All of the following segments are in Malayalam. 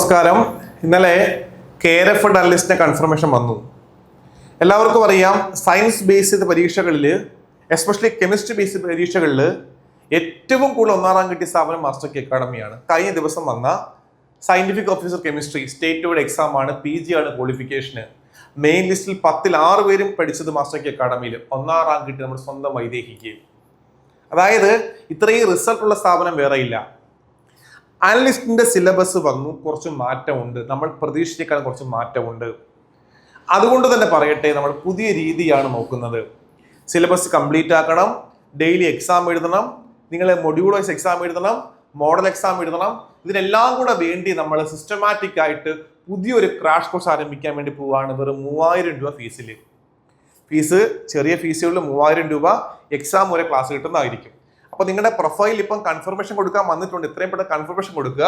നമസ്കാരം. ഇന്നലെ കെ ആർ എഫ് ഡയലിസ്റ്റിന്റെ കൺഫർമേഷൻ വന്നു. എല്ലാവർക്കും അറിയാം സയൻസ് ബേസ് ചെയ്ത പരീക്ഷകളിൽ എസ്പെഷ്യലി കെമിസ്ട്രി ബേസ് ചെയ്ത പരീക്ഷകളിൽ ഏറ്റവും കൂടുതൽ ഒന്നാം റാങ്ക് കിട്ടിയ സ്ഥാപനം മാസ്റ്റർ കെ അക്കാഡമിയാണ് കഴിഞ്ഞ ദിവസം വന്ന scientific officer chemistry state wide exam ആണ് പി ജി ആണ് ക്വാളിഫിക്കേഷന് മെയിൻ ലിസ്റ്റിൽ പത്തിൽ ആറ് പേരും പഠിച്ചത് മാസ്റ്റർ കെ അക്കാഡമിയിൽ ഒന്നാം റാങ്ക് കിട്ടി നമ്മുടെ സ്വന്തം വൈദേഹിക്ക്. അതായത് ഇത്രയും റിസൾട്ട് ഉള്ള സ്ഥാപനം വേറെ അനലിസ്റ്റിന്റെ സിലബസ് വന്നു കുറച്ച് മാറ്റമുണ്ട്. നമ്മൾ പ്രതീക്ഷിച്ചേക്കാൾ കുറച്ച് മാറ്റമുണ്ട്. അതുകൊണ്ട് തന്നെ പറയട്ടെ നമ്മൾ പുതിയ രീതിയാണ് നോക്കുന്നത്. സിലബസ് കംപ്ലീറ്റ് ആക്കണം ഡെയിലി എക്സാം എഴുതണം നിങ്ങൾ മൊഡ്യൂൾ വൈസ് എക്സാം എഴുതണം മോഡൽ എക്സാം എഴുതണം ഇതിനെല്ലാം കൂടെ വേണ്ടി നമ്മൾ സിസ്റ്റമാറ്റിക് ആയിട്ട് പുതിയൊരു ക്രാഷ് കോഴ്സ് ആരംഭിക്കാൻ വേണ്ടി പോവുകയാണ് വെറും മൂവായിരം രൂപ ഫീസിൽ ഫീസ് ചെറിയ ഫീസുകളിൽ മൂവായിരം രൂപ എക്സാം വരെ ക്ലാസ് കിട്ടുന്നതായിരിക്കും. അപ്പോൾ നിങ്ങളുടെ പ്രൊഫൈൽ ഇപ്പം കൺഫർമേഷൻ കൊടുക്കാൻ വന്നിട്ടുണ്ട്. ഇത്രയും പെട്ടെന്ന് കൺഫർമേഷൻ കൊടുക്കുക.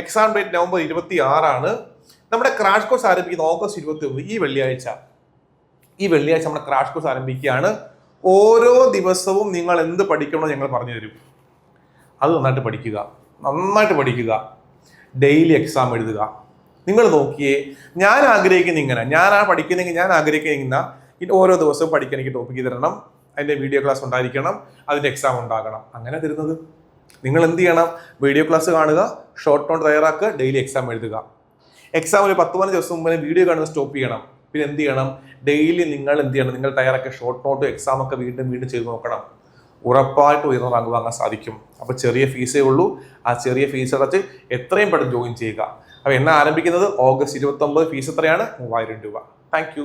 എക്സാം ഡേറ്റ് നവംബർ ഇരുപത്തി ആറാണ് നമ്മുടെ ക്രാഷ് കോഴ്സ് ആരംഭിക്കുന്നത് ഓഗസ്റ്റ് ഇരുപത്തി ഒന്ന് ഈ വെള്ളിയാഴ്ച. ഈ വെള്ളിയാഴ്ച നമ്മുടെ ക്രാഷ് കോഴ്സ് ആരംഭിക്കുകയാണ്. ഓരോ ദിവസവും നിങ്ങൾ എന്ത് പഠിക്കണമെന്ന് ഞങ്ങൾ പറഞ്ഞു തരും. അത് നന്നായിട്ട് പഠിക്കുക. നന്നായിട്ട് പഠിക്കുക. ഡെയിലി എക്സാം എഴുതുക. നിങ്ങൾ നോക്കിയേ ഞാൻ ആഗ്രഹിക്കുന്ന ഇങ്ങനെ ആ പഠിക്കുന്നെങ്കിൽ ഞാൻ ആഗ്രഹിക്കുന്ന ഓരോ ദിവസവും പഠിക്കാൻ എനിക്ക് ടോപ്പിക്ക് തരണം. അതിന്റെ വീഡിയോ ക്ലാസ് ഉണ്ടായിരിക്കണം അതിന്റെ എക്സാം ഉണ്ടാകണം. അങ്ങനെ തരുന്നത്. നിങ്ങൾ എന്ത് ചെയ്യണം? വീഡിയോ ക്ലാസ് കാണുക ഷോർട്ട് നോട്ട് തയ്യാറാക്കുക ഡെയിലി എക്സാം എഴുതുക. എക്സാം ഒരു പത്ത് പതിനഞ്ച് ദിവസം മുമ്പേ വീഡിയോ കാണുന്നത് സ്റ്റോപ്പ് ചെയ്യണം. പിന്നെ എന്ത് ചെയ്യണം? ഡെയിലി നിങ്ങൾ എന്ത് ചെയ്യണം? നിങ്ങൾ തയ്യാറാക്കിയ ഷോർട്ട് നോട്ട് എക്സാം ഒക്കെ വീണ്ടും വീണ്ടും ചെയ്ത് നോക്കണം. ഉറപ്പായിട്ട് ഉയർന്ന റാങ്ക് വാങ്ങാൻ സാധിക്കും. അപ്പോൾ ചെറിയ ഫീസേ ഉള്ളൂ. ആ ചെറിയ ഫീസ് അടച്ച് എത്രയും പെട്ടെന്ന് ജോയിൻ ചെയ്യുക. അപ്പോൾ എന്നെ ആരംഭിക്കുന്നത്? ഓഗസ്റ്റ് ഇരുപത്തൊമ്പത് ഫീസ് എത്രയാണ്? മൂവായിരം രൂപ. താങ്ക്